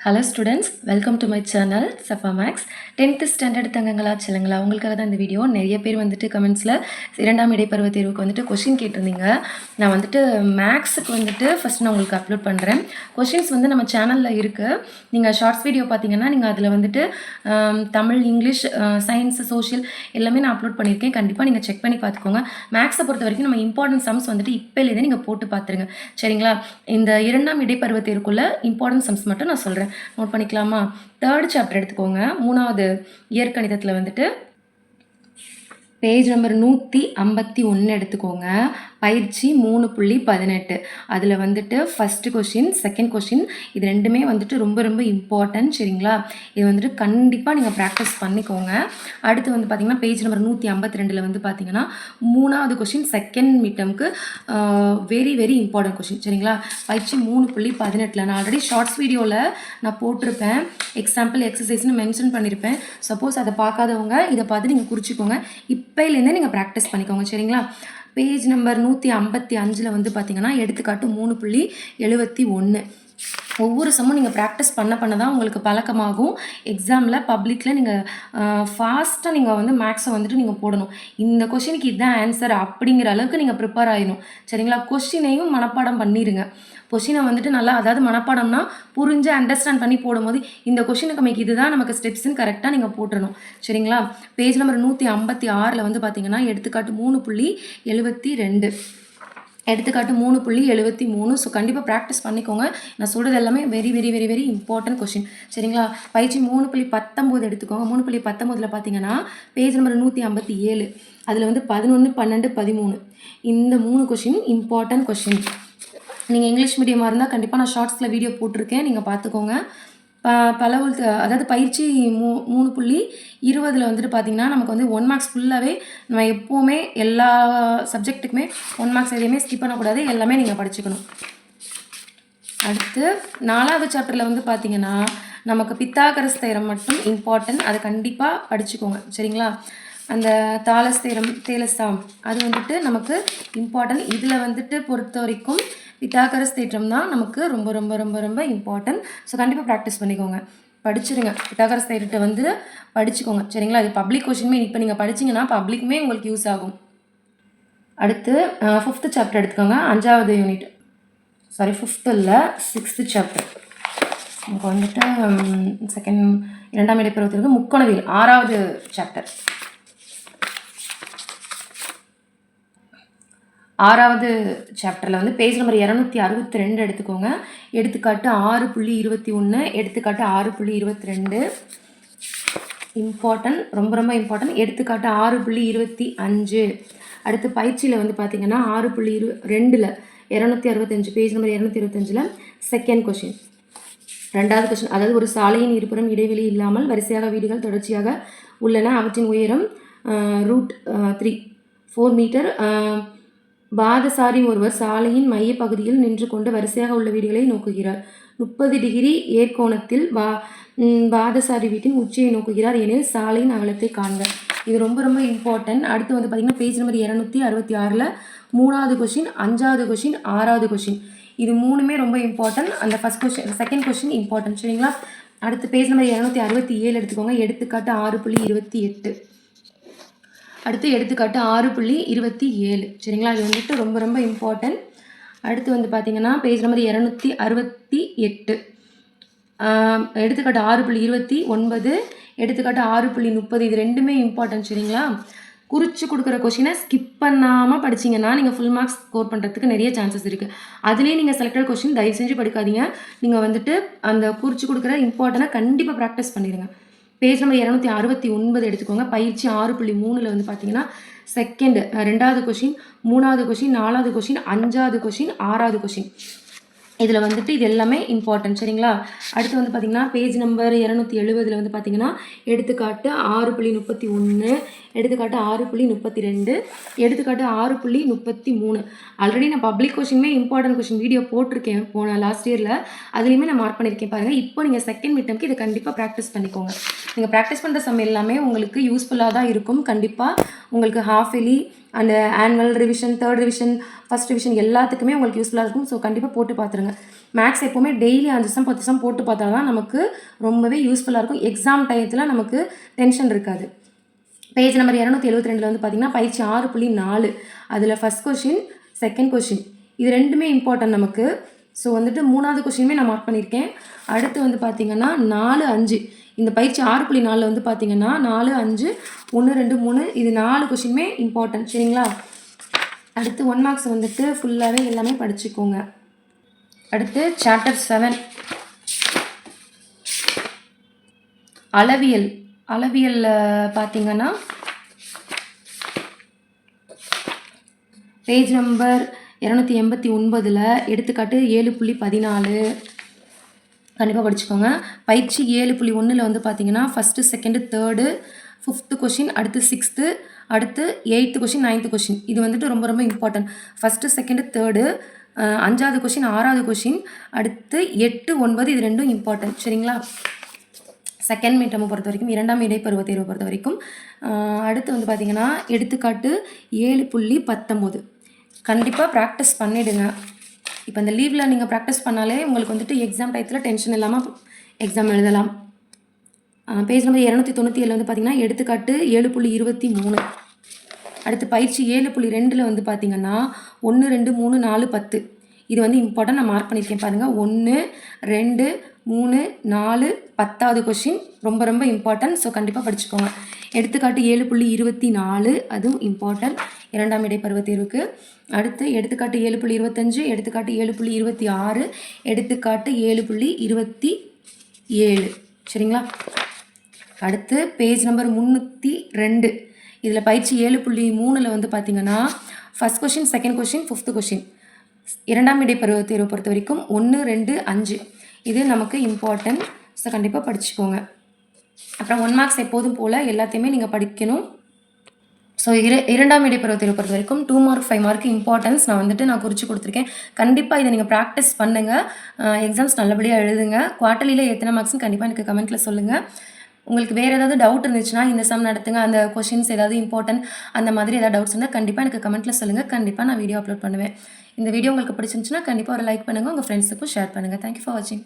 Hello students welcome to my channel Safa maths tenth standard தங்கங்களா சிலங்களா உங்களுக்காக தான் இந்த வீடியோ நிறைய பேர் வந்துட்டு கமெண்ட்ஸில் இரண்டாம் இடைப்பருவ தேர்வுக்கு வந்துட்டு கொஷின் கேட்டிருந்தீங்க. நான் வந்துட்டு மேக்ஸுக்கு வந்துட்டு ஃபஸ்ட் நான் உங்களுக்கு அப்லோட் பண்ணுறேன் கொஷின்ஸ் வந்து நம்ம சேனலில் இருக்குது நீங்கள் ஷார்ட்ஸ் வீடியோ பார்த்தீங்கன்னா நீங்கள் அதில் வந்துட்டு தமிழ் இங்கிலீஷ் சயின்ஸ் சோஷியல் எல்லாமே நான் அப்லோட் பண்ணியிருக்கேன். கண்டிப்பாக நீங்கள் செக் பண்ணி பார்த்துக்கோங்க. மேக்ஸை பொறுத்த வரைக்கும் நம்ம இம்பார்ட்டன்ட் சம்ஸ் வந்துட்டு இப்போலேருந்தே நீங்கள் போட்டு பார்த்துருங்க. சரிங்களா? இந்த இரண்டாம் இடைப்பருவ தேர்வுக்குள்ளே இம்பார்ட்டன்ட் சம்ஸ் மட்டும் நான் சொல்கிறேன் நோட் பண்ணிக்கலாமா? தேர்ட் சாப்டர் எடுத்துக்கோங்க. மூணாவது இயற்கணிதத்தில் வந்துட்டு பேஜ் நம்பர் நூற்றி ஐம்பத்தி ஒன்று எடுத்துக்கோங்க. பயிற்சி மூணு புள்ளி பதினெட்டு. அதில் வந்துட்டு ஃபஸ்ட்டு கொஷின் செகண்ட் கொஷின் இது ரெண்டுமே வந்துட்டு ரொம்ப ரொம்ப இம்பார்ட்டன்ட் சரிங்களா? இது வந்துட்டு கண்டிப்பாக நீங்கள் ப்ராக்டிஸ் பண்ணிக்கோங்க. அடுத்து வந்து பார்த்தீங்கன்னா பேஜ் நம்பர் நூற்றி ஐம்பத்தி ரெண்டில் வந்து பார்த்தீங்கன்னா மூணாவது கொஷின் செகண்ட் மீட்டம்க்கு வெரி வெரி இம்பார்ட்டன்ட் கொஷின் சரிங்களா? பயிற்சி மூணு புள்ளி பதினெட்டில் நான் ஆல்ரெடி ஷார்ட்ஸ் வீடியோவில் நான் போட்டிருப்பேன். எக்ஸாம்பிள் எக்ஸசைஸ்னு மென்ஷன் பண்ணியிருப்பேன் சப்போஸ் அதை பார்க்காதவங்க இதை பார்த்து நீங்கள் குறிச்சிக்கோங்க. இப்போலேருந்தே நீங்கள் ப்ராக்டிஸ் பண்ணிக்கோங்க சரிங்களா? பேஜ் நம்பர் நூற்றி ஐம்பத்தி அஞ்சில் வந்து பார்த்திங்கன்னா எடுத்துக்காட்டு மூணு புள்ளி எழுபத்தி ஒன்று ஒவ்வொரு சம்மும் நீங்கள் ப்ராக்டிஸ் பண்ண பண்ண தான் உங்களுக்கு பழக்கமாகும். எக்ஸாமில் பப்ளிக்கில் நீங்கள் ஃபாஸ்ட்டாக நீங்கள் வந்து மேக்ஸை வந்துட்டு நீங்கள் போடணும். இந்த கொஷினுக்கு இதுதான் ஆன்சர் அப்படிங்கிற அளவுக்கு நீங்கள் ப்ரிப்பேர் ஆகிடும் சரிங்களா? கொஷினையும் மனப்பாடம் பண்ணிடுங்க கொஷினை வந்துட்டு நல்லா அதாவது மனப்பாடம்னா புரிஞ்சு அண்டர்ஸ்டாண்ட் பண்ணி போடும்போது இந்த கொஷினுக்கு நமக்கு இதுதான் நமக்கு ஸ்டெப்ஸ்ன்னு கரெக்டாக நீங்கள் போட்டுடணும். சரிங்களா? பேஜ் நம்பர் நூற்றி ஐம்பத்தி ஆறில் வந்து பார்த்தீங்கன்னா எடுத்துக்காட்டு மூணு புள்ளி எழுபத்தி ரெண்டு. எடுத்துக்காட்டு மூணு புள்ளி எழுபத்தி மூணு. ஸோ கண்டிப்பாக ப்ராக்டிஸ் பண்ணிக்கோங்க. நான் சொல்கிறது எல்லாமே very very very very important question சரிங்களா? பயிற்சி மூணு புள்ளி பத்தொம்போது எடுத்துக்கோங்க. மூணு புள்ளி பத்தொம்போதில் பார்த்தீங்கன்னா பேஜ் நம்பர் நூற்றி ஐம்பத்தி ஏழு. அதில் வந்து பதினொன்று பன்னெண்டு பதிமூணு. இந்த மூணு கொஷின் இம்பார்ட்டன்ட் கொஷின் நீங்கள் இங்கிலீஷ் மீடியமாக இருந்தால் கண்டிப்பாக நான் ஷார்ட்ஸில் வீடியோ போட்டிருக்கேன். நீங்கள் பார்த்துக்கோங்க ப பலவுள் அதாவது பயிற்சி மூ மூணு புள்ளி இருபதில் வந்துட்டு பார்த்தீங்கன்னா நமக்கு வந்து ஒன் மார்க்ஸ் ஃபுல்லாகவே நம்ம எப்போவுமே எல்லா சப்ஜெக்ட்டுக்குமே ஒன் மார்க்ஸ் எதையுமே ஸ்கிப் பண்ணக்கூடாது. எல்லாமே நீங்கள் படிச்சுக்கணும். அடுத்து நாலாவது சாப்டரில் வந்து பார்த்தீங்கன்னா நமக்கு பித்தாகரஸ் தேரம் மட்டும் இம்பார்ட்டன்ட் அதை கண்டிப்பாக படிச்சுக்கோங்க. சரிங்களா? அந்த தாளஸ்தீரம் தேலஸ்தாம். அது வந்துட்டு நமக்கு இம்பார்ட்டன்ட் இதில் வந்துட்டு பொறுத்த வரைக்கும் பித்தாகரஸ் தேற்றம் தான் நமக்கு ரொம்ப ரொம்ப ரொம்ப ரொம்ப இம்பார்ட்டன்ட் ஸோ கண்டிப்பாக ப்ராக்டிஸ் பண்ணிக்கோங்க. படிச்சிருங்க. பித்தாகரஸ் தேரத்தை வந்து படிச்சுக்கோங்க. சரிங்களா? இது பப்ளிக் கொஷினுமே இப்போ நீங்கள் படிச்சீங்கன்னா பப்ளிக்குமே உங்களுக்கு யூஸ் ஆகும். அடுத்து ஃபிஃப்த்து சாப்டர் எடுத்துக்கோங்க. அஞ்சாவது யூனிட் சாரி ஃபிஃப்த்து இல்லை சிக்ஸ்த்து சாப்டர் நமக்கு வந்துட்டு செகண்ட் இரண்டாம் இடைப்பருவத்திற்கு முக்கோணவியல் ஆறாவது சாப்டர் ஆறாவது சாப்டரில் வந்து பேஜ் நம்பர் இரநூத்தி அறுபத்தி ரெண்டு எடுத்துக்கோங்க. எடுத்துக்காட்டு ஆறு புள்ளி இருபத்தி ஒன்று எடுத்துக்காட்டு ஆறு புள்ளி இருபத்தி ரெண்டு. இம்பார்ட்டன்ட் ரொம்ப ரொம்ப இம்பார்ட்டன்ட் எடுத்துக்காட்டு ஆறு புள்ளி இருபத்தி அஞ்சு. அடுத்து பயிற்சியில் வந்து பார்த்தீங்கன்னா ஆறு புள்ளி இரு ரெண்டில் இரநூத்தி அறுபத்தஞ்சு பேஜ் நம்பர் இரநூத்தி இருபத்தஞ்சில் செகண்ட் கொஷின் ரெண்டாவது கொஸ்டின் அதாவது ஒரு சாலையின் இருபுறம் இடைவெளி இல்லாமல் வரிசையாக வீடுகள் தொடர்ச்சியாக உள்ளன. அவற்றின் உயரம் ரூட் த்ரீ ஃபோர் மீட்டர் பாதசாரி ஒருவர் சாலையின் மையப்பகுதியில் நின்று கொண்டு வரிசையாக உள்ள வீடுகளை நோக்குகிறார். முப்பது டிகிரி ஏற்கோணத்தில் பா பாதசாரி வீட்டின் உச்சியை நோக்குகிறார் எனில் சாலையின் அகலத்தை காண்க. இது ரொம்ப ரொம்ப இம்பார்ட்டன்ட் அடுத்து வந்து பார்த்தீங்கன்னா பேஜ் நம்பர் இரநூத்தி அறுபத்தி ஆறில் மூணாவது கொஷின் அஞ்சாவது கொஷின் ஆறாவது கொஷின் இது மூணுமே ரொம்ப இம்பார்ட்டன்ட் அந்த first question second question important சரிங்களா? அடுத்து பேஜ் நம்பர் இரநூத்தி அறுபத்தி ஏழு எடுத்துக்கோங்க. எடுத்துக்காட்டு ஆறு புள்ளி இருபத்தி எட்டு. அடுத்து எடுத்துக்காட்டு ஆறு புள்ளி இருபத்தி ஏழு. சரிங்களா? இது வந்துட்டு ரொம்ப ரொம்ப இம்பார்ட்டன்ட் அடுத்து வந்து பார்த்திங்கன்னா பேஜ் நம்பர் இரநூத்தி அறுபத்தி எட்டு. எடுத்துக்காட்டு ஆறு புள்ளி இருபத்தி ஒன்பது எடுத்துக்காட்டு ஆறு புள்ளி முப்பது இது ரெண்டுமே இம்பார்ட்டன்ட் சரிங்களா? குறித்து கொடுக்குற கொஷினை ஸ்கிப் பண்ணாமல் படிச்சிங்கன்னா நீங்கள் ஃபுல் மார்க்ஸ் ஸ்கோர் பண்ணுறதுக்கு நிறைய சான்சஸ் இருக்குது அதுலேயே நீங்கள் செலக்டட் கொஷின் தயவு செஞ்சு படிக்காதீங்க. நீங்கள் வந்துட்டு அந்த குறித்து கொடுக்குற இம்பார்ட்டனை கண்டிப்பாக ப்ராக்டிஸ் பண்ணிடுங்க பேஜ் நம்பர் இரநூத்தி அறுபத்தி ஒன்பது எடுத்துக்கோங்க. பயிற்சி ஆறு புள்ளி மூணில் வந்து பார்த்தீங்கன்னா செகண்ட் ரெண்டாவது கொஷின் மூணாவது கொஷின் நாலாவது கொஷின் அஞ்சாவது கொஷின் ஆறாவது கொஷின் இதில் வந்துட்டு இது எல்லாமே இம்பார்ட்டன்ட் சரிங்களா? அடுத்து வந்து பார்த்திங்கன்னா பேஜ் நம்பர் இரநூத்தி எழுபதில் வந்து பார்த்திங்கன்னா எடுத்துக்காட்டு ஆறு புள்ளி முப்பத்தி ஒன்று எடுத்துக்காட்டு ஆறு புள்ளி முப்பத்தி ரெண்டு எடுத்துக்காட்டு ஆறு புள்ளி முப்பத்தி மூணு. ஆல்ரெடி நான் பப்ளிக் கொஷினுமே இம்பார்ட்டன்ட் கொஷின் வீடியோ போட்டிருக்கேன் போன லாஸ்ட் இயரில் அதுலேயுமே நான் மார்க் பண்ணியிருக்கேன் பாருங்கள் இப்போ நீங்கள் செகண்ட் மிட்டம்க்கு இதை கண்டிப்பாக ப்ராக்டிஸ் பண்ணிக்கோங்க. நீங்கள் ப்ராக்டிஸ் பண்ணுற சமயம் எல்லாமே உங்களுக்கு யூஸ்ஃபுல்லாக தான் இருக்கும். கண்டிப்பாக உங்களுக்கு ஹாஃப் எலி அந்த annual revision third revision first revision எல்லாத்துக்குமே உங்களுக்கு யூஸ்ஃபுல்லாக இருக்கும். ஸோ கண்டிப்பாக போட்டு பார்த்துருங்க. மேக்ஸ் எப்போவுமே டெய்லி அஞ்சு சம் பத்து சம் போட்டு பார்த்தா தான் நமக்கு ரொம்பவே யூஸ்ஃபுல்லாக இருக்கும். எக்ஸாம் டயத்தில் நமக்கு டென்ஷன் இருக்காது. பேஜ் நம்பர் இரநூத்தி எழுபத்தி ரெண்டில் வந்து பார்த்தீங்கன்னா பயிற்சி ஆறு புள்ளி நாலு. அதில் ஃபஸ்ட் கொஷின் செகண்ட் கொஷின் இது ரெண்டுமே இம்பார்ட்டன்ட் நமக்கு. ஸோ வந்துட்டு மூணாவது கொஷினுமே நான் மார்க் பண்ணியிருக்கேன். அடுத்து வந்து பார்த்திங்கன்னா நாலு அஞ்சு. இந்த பயிற்சி ஆறு புள்ளி நாலில் வந்து பார்த்தீங்கன்னா நாலு அஞ்சு ஒன்று ரெண்டு மூணு இது நாலு கொஷினுமே இம்பார்ட்டன்ட் சரிங்களா? அடுத்து ஒன் மார்க்ஸ் வந்துட்டு ஃபுல்லாகவே எல்லாமே படிச்சுக்கோங்க. அடுத்து சாப்டர் செவன் அளவியல். அளவியலில் பார்த்தீங்கன்னா பேஜ் நம்பர் இரநூத்தி எண்பத்தி ஒன்பதில் எடுத்துக்காட்டு ஏழு புள்ளி பதினாலு. கண்டிப்பாக படிச்சுக்கோங்க. பயிற்சி ஏழு புள்ளி ஒன்றில் வந்து பார்த்தீங்கன்னா first second third fifth question அடுத்து சிக்ஸ்த்து அடுத்து எயித்து கொஷின் நைன்த்து கொஷின் இது வந்துட்டு ரொம்ப ரொம்ப இம்பார்ட்டன்ட் ஃபஸ்ட்டு செகண்டு தேர்டு அஞ்சாவது கொஷின் ஆறாவது கொஷின் அடுத்து எட்டு ஒன்பது இது ரெண்டும் இம்பார்ட்டன்ட் சரிங்களா? செகண்ட் மீட்டமை பொறுத்த வரைக்கும் இரண்டாம் இடைப்பருவ தேர்வை பொறுத்த வரைக்கும் அடுத்து வந்து பார்த்திங்கன்னா எடுத்துக்காட்டு ஏழு புள்ளி பத்தொம்போது கண்டிப்பாக ப்ராக்டிஸ் பண்ணிவிடுங்க இப்போ இந்த லீவில் நீங்கள் ப்ராக்டிஸ் பண்ணாலே உங்களுக்கு வந்துட்டு எக்ஸாம் டயத்தில் டென்ஷன் இல்லாமல் எக்ஸாம் எழுதலாம். பேஜ் நம்பர் இரநூத்தி தொண்ணூற்றி ஏழில் வந்து பார்த்திங்கன்னா எடுத்துக்காட்டு ஏழு புள்ளி இருபத்தி மூணு. அடுத்து பயிற்சி ஏழு புள்ளி ரெண்டில் வந்து பார்த்தீங்கன்னா ஒன்று ரெண்டு மூணு நாலு பத்து. இது வந்து இம்பார்ட்டன்ட் நான் மார்க் பண்ணியிருக்கேன் பாருங்கள் ஒன்று ரெண்டு மூணு நாலு பத்தாவது கொஷின் ரொம்ப ரொம்ப இம்பார்ட்டன்ட் ஸோ கண்டிப்பாக படிச்சுக்கோங்க. எடுத்துக்காட்டு ஏழு புள்ளி இருபத்தி நாலு. அதுவும் இம்பார்ட்டன்ட் இரண்டாம் இடைப்பருவ தேர்வுக்கு. அடுத்து எடுத்துக்காட்டு ஏழு புள்ளி இருபத்தஞ்சு. எடுத்துக்காட்டு ஏழு புள்ளி இருபத்தி ஆறு. எடுத்துக்காட்டு ஏழு புள்ளி இருபத்தி ஏழு. சரிங்களா? அடுத்து பேஜ் நம்பர் முந்நூற்றி ரெண்டு. இதில் பயிற்சி ஏழு புள்ளி மூணில் வந்து பார்த்தீங்கன்னா first question second question fifth question இரண்டாம் இடை தேர்வை பொறுத்த வரைக்கும் ஒன்று ரெண்டு அஞ்சு. இது நமக்கு இம்பார்ட்டன்ட் ஸோ கண்டிப்பாக படிச்சுக்கோங்க. அப்புறம் ஒன் மார்க்ஸ் எப்போதும் போல் எல்லாத்தையுமே நீங்கள் படிக்கணும். ஸோ இரு இரண்டாம் இடைப்பருவ பொறுத்த வரைக்கும் two mark five mark importance நான் வந்துட்டு நான் குறித்து கொடுத்துருக்கேன். கண்டிப்பாக இதை நீங்கள் ப்ராக்டிஸ் பண்ணுங்கள் எக்ஸாம்ஸ் நல்லபடியாக எழுதுங்க. குவார்ட்டர்லியில் எத்தனை மார்க்ஸ்னு கண்டிப்பாக எனக்கு கமெண்ட்டில் சொல்லுங்கள் உங்களுக்கு வேறு ஏதாவது டவுட் இருந்துச்சுன்னா இந்த சம் நடத்துங்க அந்த கொஷின்ஸ் ஏதாவது இம்பார்ட்டன்ட் அந்த மாதிரி ஏதாவது டவுட்ஸ் இருந்தால் கண்டிப்பாக எனக்கு கமெண்ட்டில் சொல்லுங்கள் கண்டிப்பாக நான் வீடியோ அப்லோட் பண்ணுவேன். இந்த வீடியோ உங்களுக்கு பிடிச்சிருந்துச்சுன்னா கண்டிப்பாக ஒரு லைக் பண்ணுங்கள் உங்கள் ஃப்ரெண்ட்ஸுக்கும் ஷேர் பண்ணுங்கள் தேங்க்யூ ஃபார் வாட்சிங்